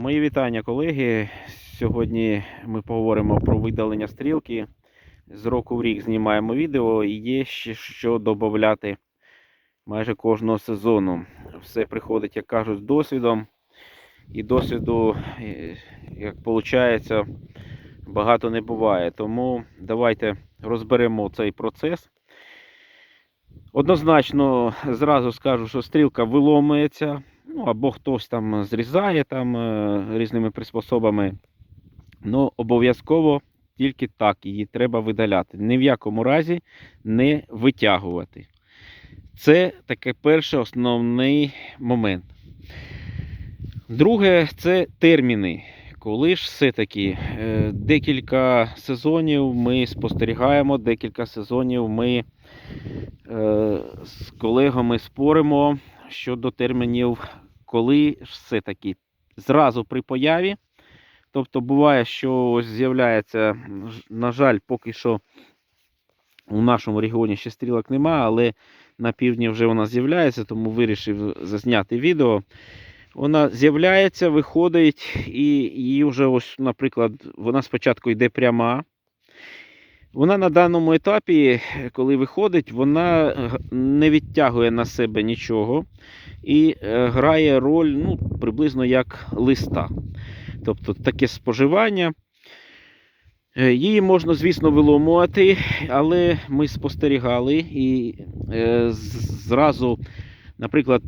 Мої вітання, колеги. Сьогодні ми поговоримо про видалення стрілки. З року в рік знімаємо відео і є ще що додати майже кожного сезону. Все приходить, як кажуть, з досвідом. І досвіду, е, як виходить, багато не буває. Тому давайте розберемо цей процес. Однозначно зразу скажу, що стрілка виломується, ну або хтось там зрізає там е, різними приспособами. Ну, обов'язково тільки так її треба видаляти. Ні в якому разі не витягувати. Це таке перший основний момент. Друге, це терміни. Коли ж все-таки е, декілька сезонів ми спостерігаємо, декілька сезонів ми е, з колегами споримо щодо термінів, коли все-таки зразу при появі. Тобто буває, що ось з'являється, на жаль, поки що у нашому регіоні ще стрілок нема, але на півдні вже вона з'являється, тому вирішив зазняти відео. Вона з'являється, виходить, і її вже, ось, наприклад, вона спочатку йде пряма. Вона на даному етапі, коли виходить, вона не відтягує на себе нічого і е, грає роль ну, приблизно як листа. Тобто таке споживання. Е, Її можна, звісно, виломувати, але ми спостерігали і е, зразу, наприклад,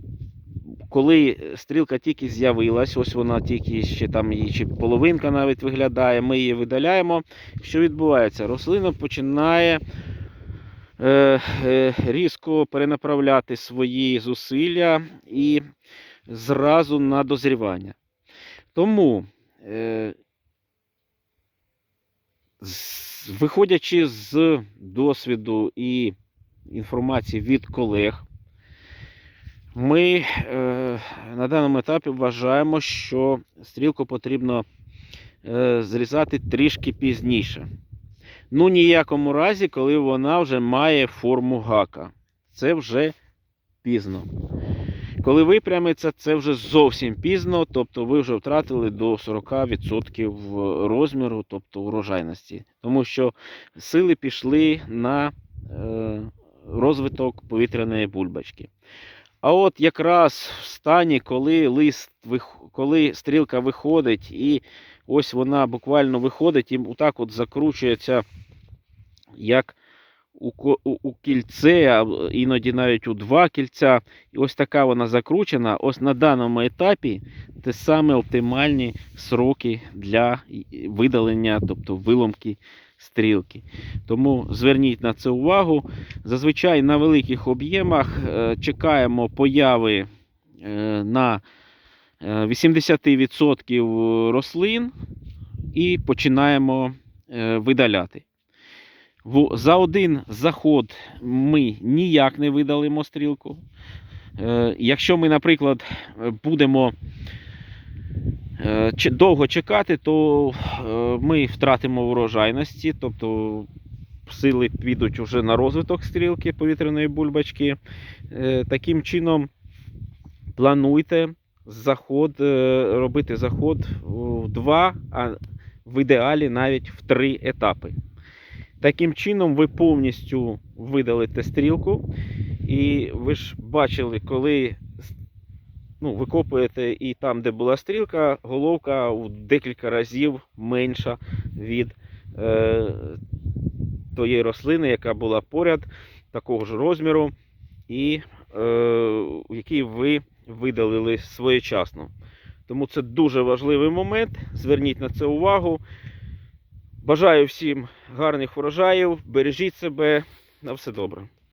коли стрілка тільки з'явилась, ось вона тільки ще там її чи половинка навіть виглядає, ми її видаляємо. Що відбувається? Рослина починає е, е, різко перенаправляти свої зусилля і зразу на дозрівання. Тому, е, виходячи з досвіду і інформації від колег, ми е, на даному етапі вважаємо, що стрілку потрібно е, зрізати трішки пізніше. Ну, ніякому разі, коли вона вже має форму гака. Це вже пізно. Коли випрямиться, це вже зовсім пізно, тобто ви вже втратили до 40% розміру, тобто урожайності. Тому що сили пішли на е, розвиток повітряної бульбочки. А от якраз в стані, коли лист, коли стрілка виходить, і ось вона буквально виходить і отак от закручується, як у, кільце, іноді навіть у два кільця. І ось така вона закручена. Ось на даному етапі це саме оптимальні сроки для видалення, тобто виломки стрілки. Тому зверніть на це увагу. Зазвичай на великих об'ємах е, чекаємо появи е, на е, 80% рослин і починаємо е, видаляти. За один заход ми ніяк не видалимо стрілку. Е, Якщо ми, наприклад, е, будемо е, довго чекати, то е, ми втратимо урожайності, тобто сили підуть вже на розвиток стрілки повітряної бульбочки. Е, Таким чином, плануйте заход, е, робити заход в два, а в ідеалі навіть в три етапи. Таким чином, ви повністю видалите стрілку, і ви ж бачили, коли ну, викопуєте і там, де була стрілка, головка в декілька разів менша від е, тої рослини, яка була поряд, такого ж розміру, і е, який ви видалили своєчасно. Тому це дуже важливий момент. Зверніть на це увагу. Бажаю всім гарних врожаїв, бережіть себе. На все добре.